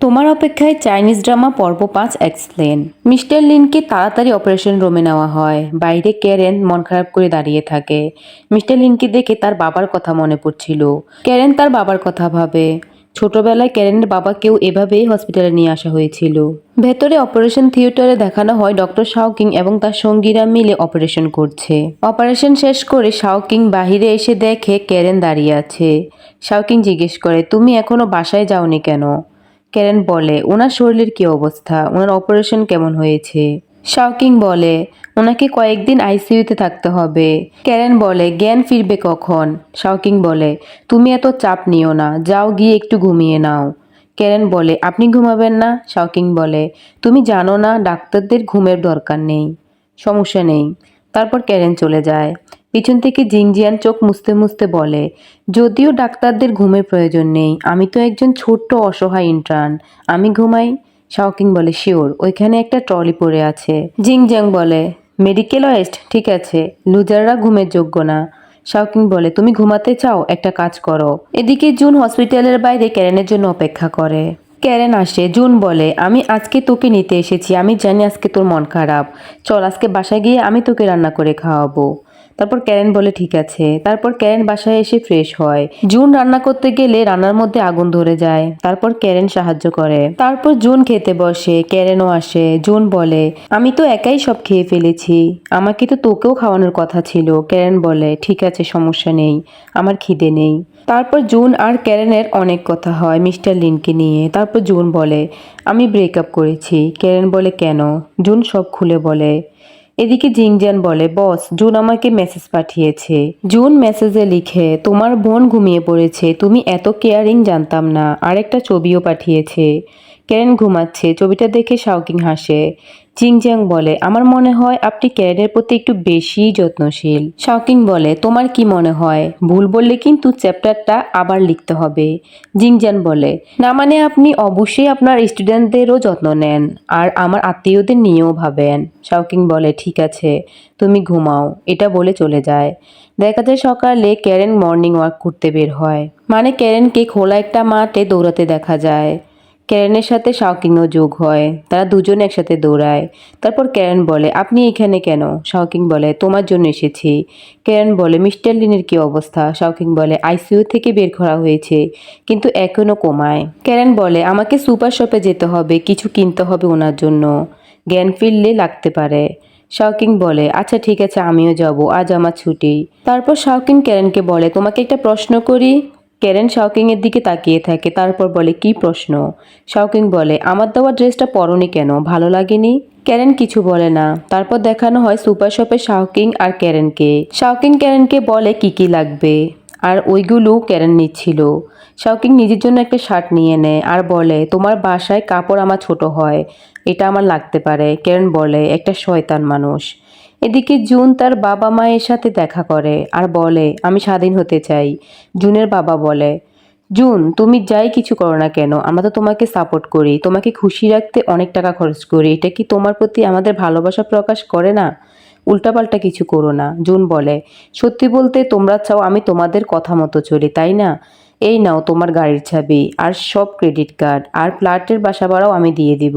তোমার অপেক্ষায় Chinese drama পর্ব পাঁচ এক্সপ্লেন মিস্টার লিনকে তাড়াতাড়ি অপারেশন রুমে নেওয়া হয়। বাইরে ক্যারেন মন খারাপ করে দাঁড়িয়ে থাকে। মিস্টার লিনকে দেখে তার বাবার কথা মনে পড়ছিল। ক্যারেন তার বাবার কথা ভাবে। ছোটবেলায় ক্যারেনের বাবাকেও এভাবেই হসপিটালে নিয়ে আসা হয়েছিল। ভেতরে অপারেশন থিয়েটারে দেখানো হয় ডক্টর শাওকিং এবং তার সঙ্গীরা মিলে অপারেশন করছে। অপারেশন শেষ করে শাওকিং বাহিরে এসে দেখে ক্যারেন দাঁড়িয়ে আছে। শাওকিং জিজ্ঞেস করে, তুমি এখনও বাসায় যাওনি কেন? ক্যারেন বলে, ওনার শরীরের কি অবস্থা? ওনার অপারেশন কেমন হয়েছে? শাওকিং বলে, ওনাকে কয়েকদিন আইসিইউতে থাকতে হবে। ক্যারেন বলে, জ্ঞান ফিরবে কখন? শাওকিং বলে, তুমি এত চাপ নিও না, যাও গিয়ে একটু ঘুমিয়ে নাও। ক্যারেন বলে, আপনি ঘুমাবেন না? শাওকিং বলে, তুমি জানো না, ডাক্তারদের ঘুমের দরকার নেই, সমস্যা নেই। তারপর ক্যারেন চলে যায়। পিছন থেকে জিংজিয়ান চোখ মুছতে মুছতে বলে, যদিও ডাক্তারদের ঘুমের প্রয়োজন নেই, আমি তো একজন ছোট্ট অসহায় ইন্টার্ন। আমি ঘুমাই? শাওকিং বলে, শিওর, ওইখানে একটা ট্রলি পড়ে আছে। জিংজিয়াং বলে মেডিকেল ওয়েস্ট ঠিক আছে, লুজাররা ঘুমের যোগ্য না। শাওকিং বলে, তুমি ঘুমাতে চাও, একটা কাজ করো। এদিকে জুন হসপিটালের বাইরে ক্যারেনের জন্য অপেক্ষা করে। ক্যারেন আসে, জুন বলে, আমি আজকে তোকে নিতে এসেছি, আমি জানি আজকে তোর মন খারাপ। চল, আজকে বাসায় গিয়ে আমি তোকে রান্না করে খাওয়াবো। তারপর ক্যারেন বলে ঠিক আছে। তারপর ক্যারেন বাসায় এসে ফ্রেশ হয়। জুন রান্না করতে গেলে রান্নার মধ্যে আগুন ধরে যায়। তারপর ক্যারেন সাহায্য করে। তারপর জুন খেতে বসে, ক্যারেনও আসে। জুন বলে, আমি তো একাই সব খেয়ে ফেলেছি। আমাকে তো তোকেও খাওয়ানোর কথা ছিল। ক্যারেন বলে, ঠিক আছে, সমস্যা নেই। আমার খিদে নেই। তারপর জুন আর ক্যারেনের অনেক কথা হয় মিস্টার লিনকে নিয়ে। তারপর জুন বলে, আমি ব্রেকআপ করেছি। ক্যারেন বলে, কেন? জুন সব খুলে বলে এদিকে জিংজান বলে, বস, জুন আমাকে মেসেজ পাঠিয়েছে। জুন মেসেজে লিখে, তোমার বোন ঘুমিয়ে পড়েছে, তুমি এত কেয়ারিং জানতাম না। আরেকটা ছবিও পাঠিয়েছে। ক্যারেন ঘুমাচ্ছে? ছবিটা দেখে শাওকিং হাসে। জিংজ্যাং বলে, আমার মনে হয় আপনি ক্যারেনের প্রতি একটু বেশি যত্নশীল। শাওকিং বলে, তোমার কি মনে হয়? ভুল বললে কিন্তু চ্যাপ্টারটা আবার লিখতে হবে। জিংজান বলে, না মানে আপনি অবশ্যই আপনার স্টুডেন্টদেরও যত্ন নেন আর আমার আত্মীয়দের নিয়েও ভাবেন। শাওকিং বলে, ঠিক আছে, তুমি ঘুমাও। এটা বলে চলে যায়। দেখা যায় সকালে ক্যারেন মর্নিং ওয়াক করতে বের হয়। মানে ক্যারেনকে খোলা একটা মাঠে দৌড়াতে দেখা যায়। ক্যারেনের সাথে শাওকিংও যোগ হয়। তারা দুজন একসাথে দৌড়ায়। তারপর ক্যারেন বলে, আপনি এখানে কেন? শাওকিং বলে, তোমার জন্য এসেছি। ক্যারেন বলে, মিস্টার লিনের কি অবস্থা? শাওকিং বলে, আইসিইউ থেকে বের করা হয়েছে, কিন্তু এখনও কমায়। ক্যারেন বলে, আমাকে সুপার শপে যেতে হবে, কিছু কিনতে হবে ওনার জন্য। জ্ঞান ফিরলে লাগতে পারে। শাওকিং বলে আচ্ছা ঠিক আছে, আমিও যাব, আজ আমার ছুটি। তারপর শাওকিং ক্যারেনকে বলে, তোমাকে একটা প্রশ্ন করি? ক্যারেন শাওকিং এর দিকে তাকিয়ে থাকে, তারপর বলে, কি প্রশ্ন? শাওকিং বলে, আমার দেওয়া ড্রেসটা পরনি কেন? ভালো লাগেনি? ক্যারেন কিছু বলে না। তারপর দেখানো হয় সুপার শপে শাওকিং আর ক্যারেনকে শাওকিং ক্যারেনকে বলে, কি কি লাগবে? আর ওইগুলো ক্যারেন নিচ্ছিল। শাওকিং নিজের জন্য একটা শার্ট নিয়ে নেয় আর বলে, তোমার বাসায় কাপড় আমার ছোট হয়, এটা আমার লাগতে পারে। ক্যারেন বলে, একটা শয়তান মানুষ। এদিকে জুন তার বাবা মায়ের সাথে দেখা করে আর বলে, আমি স্বাধীন হতে চাই। জুনের বাবা বলে, জুন, তুমি যাই কিছু করো না কেন, আমরা তো তোমাকে সাপোর্ট করি। তোমাকে খুশি রাখতে অনেক টাকা খরচ করি। এটা কি তোমার প্রতি আমাদের ভালোবাসা প্রকাশ করে না? উল্টাপাল্টা কিছু করো না। জুন বলে, সত্যি বলতে তোমরা চাও আমি তোমাদের কথা মতো চলি, তাই না? এই নাও তোমার গাড়ির চাবি, আর সব ক্রেডিট কার্ড, আর ফ্ল্যাটের বাসা ভাড়াও আমি দিয়ে দিব।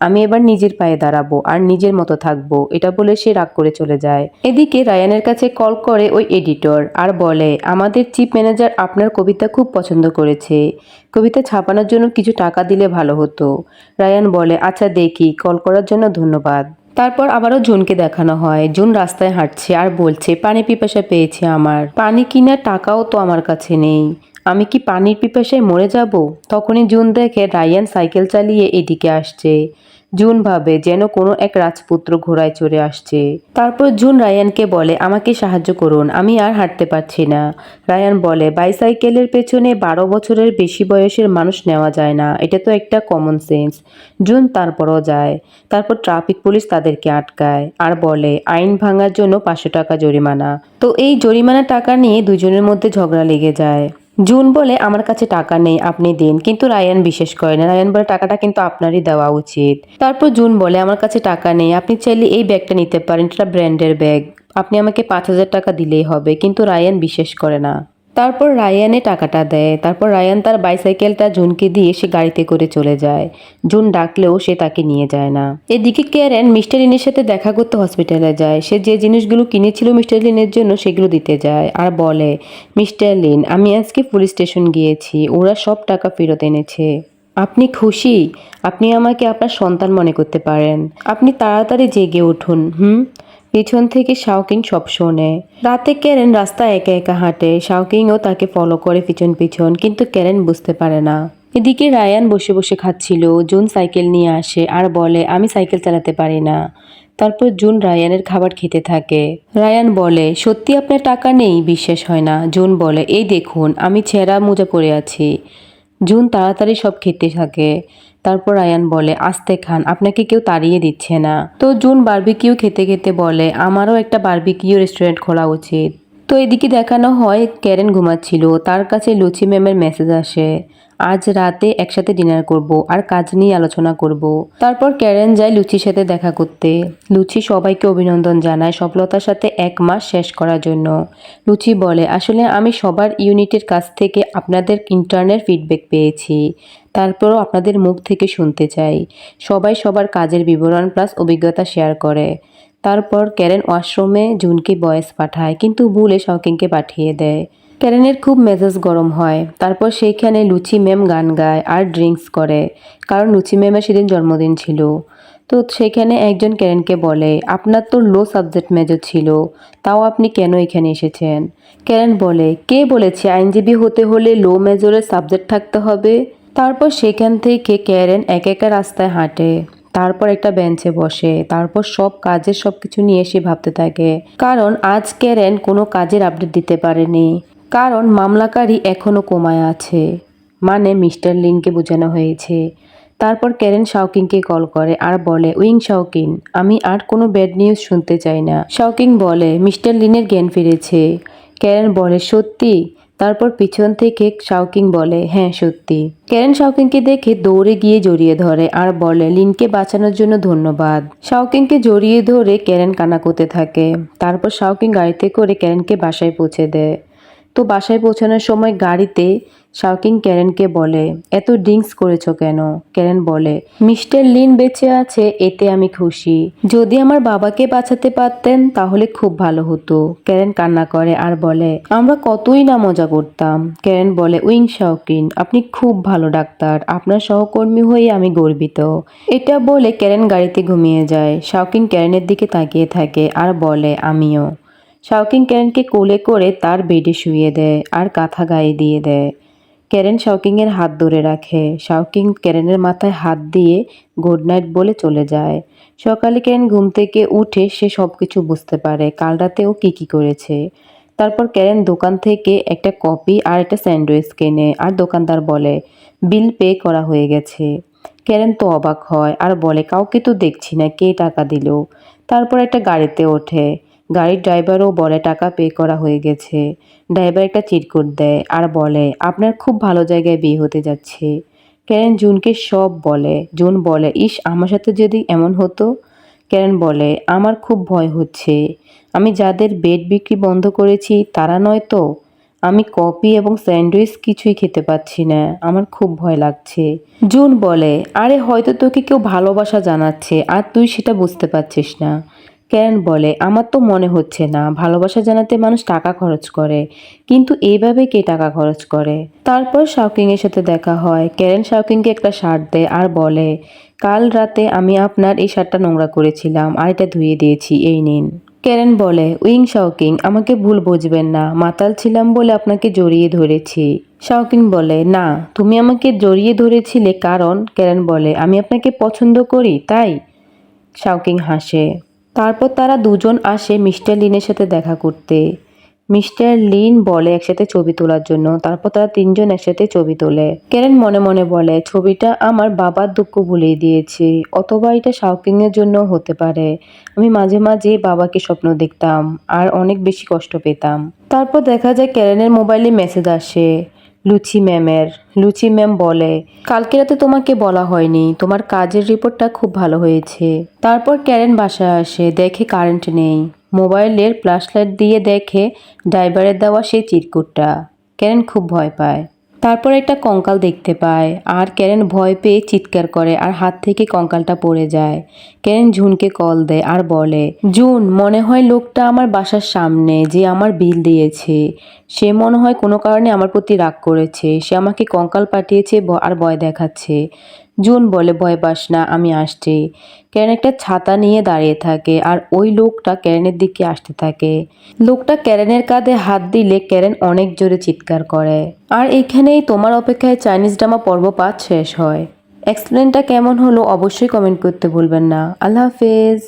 আমি এবার নিজের পায়ে দাঁড়াবো, আর নিজের মতো থাকব। এটা বলে সে রাগ করে চলে যায়। এদিকে রায়ানের কাছে কল করে ওই এডিটর আর বলে, আমাদের চিফ ম্যানেজার আপনার কবিতা খুব পছন্দ করেছে। কবিতা ছাপানোর জন্য কিছু টাকা দিলে ভালো হতো। রায়ান বলে আচ্ছা দেখি, কল করার জন্য ধন্যবাদ। তারপর আবারও জুনকে দেখানো হয়। জুন রাস্তায় হাঁটছে আর বলছে পানি পিপাসা পেয়েছে আমার। পানি কিনার টাকাও তো আমার কাছে নেই। আমি কি পানির পিপাসায় মরে যাব? তখনই জুন দেখে রায়ান সাইকেল চালিয়ে এদিকে আসছে। জুন ভাবে যেন কোনো এক রাজপুত্র ঘোড়ায় চড়ে আসছে। তারপর জুন রায়ানকে বলে, আমাকে সাহায্য করুন, আমি আর হাঁটতে পারছি না। রায়ান বলে, বাইসাইকেলের পেছনে বারো বছরের বেশি বয়সের মানুষ নেওয়া যায় না, এটা তো একটা কমন সেন্স জুন তারপরও যায়। তারপর ট্রাফিক পুলিশ তাদেরকে আটকায় আর বলে, আইন ভাঙার জন্য পাঁচশো টাকা জরিমানা। তো এই জরিমানা টাকা নিয়ে দুজনের মধ্যে ঝগড়া লেগে যায়। জুন বলে আমার কাছে টাকা নেই, আপনি দিন। কিন্তু রায়ান বিশেষ করে না। রায়ান বলে, টাকাটা কিন্তু আপনারই দেওয়া উচিত। তারপর জুন বলে, আমার কাছে টাকা নেই। আপনি চাইলে এই ব্যাগটা নিতে পারেন। এটা ব্র্যান্ডের ব্যাগ আপনি আমাকে পাঁচ হাজার টাকা দিলেই হবে। কিন্তু রায়ান বিশেষ করে না। তারপর রায়ানে টাকাটা দেয়। তারপর রায়ান তার বাইসাইকেলটা জুনকে দিয়ে সে গাড়িতে করে চলে যায়। জুন ডাকলেও সে তাকে নিয়ে যায় না। এদিকে ক্যারেন মিস্টার লিনের সাথে দেখা করতে হসপিটালে যায়। সে যে জিনিসগুলো কিনেছিল মিস্টার লিনের জন্য সেগুলো দিতে যায় আর বলে, মিস্টার লিন, আমি আজকে পুলিশ স্টেশন গিয়েছি। ওরা সব টাকা ফেরত এনেছে। আপনি খুশি? আপনি আমাকে আপনার সন্তান মনে করতে পারেন। আপনি তাড়াতাড়ি জেগে উঠুন, হুম? পিছন থেকে শাওকিং সব শোনে। রাতে ক্যারেন রাস্তা একা একা হাঁটে। শাওকিংও তাকে ফলো করে পিছন পিছন, কিন্তু ক্যারেন বুঝতে পারে না। এদিকে রায়ান বসে বসে খাচ্ছিল। জুন সাইকেল নিয়ে আসে আর বলে, আমি সাইকেল চালাতে পারি না। তারপর জুন রায়ানের খাবার খেতে থাকে। রায়ান বলে, সত্যি আপনার টাকা নেই? বিশ্বাস হয় না। জুন বলে, এই দেখুন, আমি ছেঁড়া মোজা পরে আছি। জুন তাড়াতাড়ি সব খেতে থাকে। তারপর রায়ান বলে, আস্তে খান, আপনাকে কেউ তাড়িয়ে দিচ্ছে না। তো জুন বার্বিকিউ খেতে খেতে বলে, আমারও একটা বার্বিকিউ রেস্টুরেন্ট খোলা উচিত। তো এদিকে দেখানো হয়, ক্যারেন ঘুমাচ্ছিল, তার কাছে লুচি ম্যামের মেসেজ আসে, আজ রাতে একসাথে ডিনার করব আর কাজ নিয়ে আলোচনা করব। তারপর ক্যারেন যায় লুচির সাথে দেখা করতে। লুচি সবাইকে অভিনন্দন জানায় সফলতার সাথে এক মাস শেষ করার জন্য। লুচি বলে, আসলে আমি সবার ইউনিটের কাছ থেকে আপনাদের ইন্টারনের ফিডব্যাক পেয়েছি। তারপরও আপনাদের মুখ থেকে শুনতে চাই। সবাই সবার কাজের বিবরণ প্লাস অভিজ্ঞতা শেয়ার করে। তারপর ক্যারেন ওয়াশরুমে জুনকে বয়েস পাঠায়, কিন্তু ভুলে শকিংকে পাঠিয়ে দেয়। ক্যারেনের খুব মেজাজ গরম হয়। তারপর সেইখানে লুচি ম্যাম গান গায় আর ড্রিঙ্কস করে, কারণ লুচি ম্যামের সেদিন জন্মদিন ছিল। তো সেখানে একজন ক্যারেনকে বলে, আপনার তো লো সাবজেক্ট মেজর ছিল, তাও আপনি কেন এখানে এসেছেন? ক্যারেন বলে, কে বলেছে? আইনজীবী হতে হলে লো মেজরের সাবজেক্ট থাকতে হবে? তারপর সেখান থেকে ক্যারেন এক একা রাস্তায় হাঁটে। তারপর একটা বেঞ্চে বসে। তারপর সব কাজের সব কিছু নিয়ে এসে ভাবতে থাকে। কারণ আজ ক্যারেন কোনো কাজের আপডেট দিতে পারেনি। কারণ মামলাকারী এখনও কোমায় আছে। মানে মিস্টার লিনকে বোঝানো হয়েছে। তারপর ক্যারেন শাওকিংকে কল করে আর বলে, উইং শাওকিং আমি আর কোনো ব্যাড নিউজ শুনতে চাই না। শাওকিং বলে, মিস্টার লিনের জ্ঞান ফিরেছে। ক্যারেন বলে, সত্যি? তারপর পিছন থেকে শাওকিং বলে হ্যাঁ সত্যি। ক্যারেন শাওকিংকে দেখে দৌড়ে গিয়ে জড়িয়ে ধরে আর বলে, লিনকে বাঁচানোর জন্য ধন্যবাদ। শাওকিংকে জড়িয়ে ধরে ক্যারেন কানা করতে থাকে। তারপর শাওকিং গাড়িতে করে ক্যারেনকে বাসায় পৌঁছে দেয়। তো বাসায় পৌঁছানোর সময় গাড়িতে শাওকিং ক্যারেনকে বলে, এত ড্রিঙ্কস করেছ কেন? ক্যারেন বলে, মিস্টার লিন বেঁচে আছে, এতে আমি খুশি। যদি আমার বাবাকে বাঁচাতে পারতেন, তাহলে খুব ভালো হতো। ক্যারেন কান্না করে আর বলে, আমরা কতই না মজা করতাম। ক্যারেন বলে, উইং শাওকিন, আপনি খুব ভালো ডাক্তার। আপনার সহকর্মী হয়ে আমি গর্বিত। এটা বলে ক্যারেন গাড়িতে ঘুমিয়ে যায়। শাওকিং ক্যারেনের দিকে তাকিয়ে থাকে আর বলে, আমিও। শাওকিং ক্যারেনকে কোলে করে তার বেডে শুয়ে দেয় আর কাঁথা গায়ে দিয়ে দেয়। ক্যারেন শাওকিংয়ের হাত ধরে রাখে। শাওকিং ক্যারেনের মাথায় হাত দিয়ে গুড নাইট বলে চলে যায়। সকালে ক্যারেন ঘুম থেকে উঠে সে সব কিছু বুঝতে পারে, কাল রাতে ও কী কী করেছে। তারপর ক্যারেন দোকান থেকে একটা কপি আর একটা স্যান্ডউইচ কেনে আর দোকানদার বলে, বিল পে করা হয়ে গেছে। ক্যারেন তো অবাক হয় আর বলে, কাউকে তো দেখছি না, কে টাকা দিল? তারপর একটা গাড়িতে ওঠে। গাড়ির ড্রাইভারও বলে, টাকা পে করা হয়ে গেছে। ড্রাইভার একটা চিরকুট দেয় আর বলে, আপনার খুব ভালো জায়গায় বিয়ে হতে যাচ্ছে। ক্যারেন জুনকে সব বলে। জুন বলে, ইস, আমার সাথে যদি এমন হতো? ক্যারেন বলে, আমার খুব ভয় হচ্ছে। আমি যাদের বেড বিক্রি বন্ধ করেছি তারা নয় তো? আমি কফি এবং স্যান্ডউইচ কিছুই খেতে পাচ্ছি না। আমার খুব ভয় লাগছে। জুন বলে, আরে, হয়তো তোকে কেউ ভালোবাসা জানাচ্ছে, আর তুই সেটা বুঝতে পারছিস না। ক্যারেন বলে, আমার তো মনে হচ্ছে না, ভালোবাসা জানাতে মানুষ টাকা খরচ করে। কিন্তু এইভাবে কে টাকা খরচ করে? তারপর শাওকিংয়ের সাথে দেখা হয়। ক্যারেন শাওকিংকে একটা শার্ট দেয় আর বলে, কাল রাতে আমি আপনার এই শার্টটা নোংরা করেছিলাম আর এটা ধুয়ে দিয়েছি, এই নিন। ক্যারেন বলে, উইং শাওকিং, আমাকে ভুল বুঝবেন না, মাতাল ছিলাম বলে আপনাকে জড়িয়ে ধরেছি। শাওকিং বলে, না, তুমি আমাকে জড়িয়ে ধরেছিলে কারণ ক্যারেন বলে, আমি আপনাকে পছন্দ করি, তাই? শাওকিং হাসে। তারপর তারা দুজন আসে মিস্টার লিনের সাথে দেখা করতে। মিস্টার লিন বলে একসাথে ছবি তোলার জন্য, তারপর তারা তিনজন একসাথে ছবি তোলে। কেরেন মনে মনে বলে, ছবিটা আমার বাবার দুঃখ ভুলিয়ে দিয়েছে, অথবা এটা শাওকিংয়ের জন্য হতে পারে। আমি মাঝে মাঝে বাবাকে স্বপ্ন দেখতাম, আর অনেক বেশি কষ্ট পেতাম। তারপর দেখা যায় ক্যারেনের মোবাইলে মেসেজ আসে লুচি ম্যামের, লুচি ম্যাম বলে, কালকে রাতে তোমাকে বলা হয়নি, তোমার কাজের রিপোর্টটা খুব ভালো হয়েছে। তারপর ক্যারেন বাসায় আসে, দেখে কারেন্ট নেই। মোবাইলের ফ্ল্যাশ লাইট দিয়ে দেখে ড্রাইভারের দেওয়া সেই চিরকুটটা। ক্যারেন খুব ভয় পায়। তারপর একটা কঙ্কাল দেখতে পায়। আর ক্যারেন ভয় পেয়ে চিৎকার করে আর হাত থেকে কঙ্কালটা পড়ে যায়। ক্যারেন ঝুনকে কল দেয় আর বলে, জুন, মনে হয় লোকটা আমার বাসার সামনে যে আমার বিল দিয়েছে। সে মনে হয় কোনো কারণে আমার প্রতি রাগ করেছে। সে আমাকে কঙ্কাল পাঠিয়েছে আর ভয় দেখাচ্ছে। জুন বলে ভয় পাস না, আমি আসছি। ক্যারেন একটা ছাতা নিয়ে দাঁড়িয়ে থাকে আর ওই লোকটা ক্যারেনের দিকে আসতে থাকে। লোকটা ক্যারেনের কাঁধে হাত দিলে ক্যারেন অনেক জোরে চিৎকার করে। আর এখানেই তোমার অপেক্ষায় চাইনিজ ড্রামা পর্ব পাঁচ শেষ হয়। এক্সপ্লেনটা কেমন হলো অবশ্যই কমেন্ট করতে ভুলবেন না। আল্লাহ হাফেজ।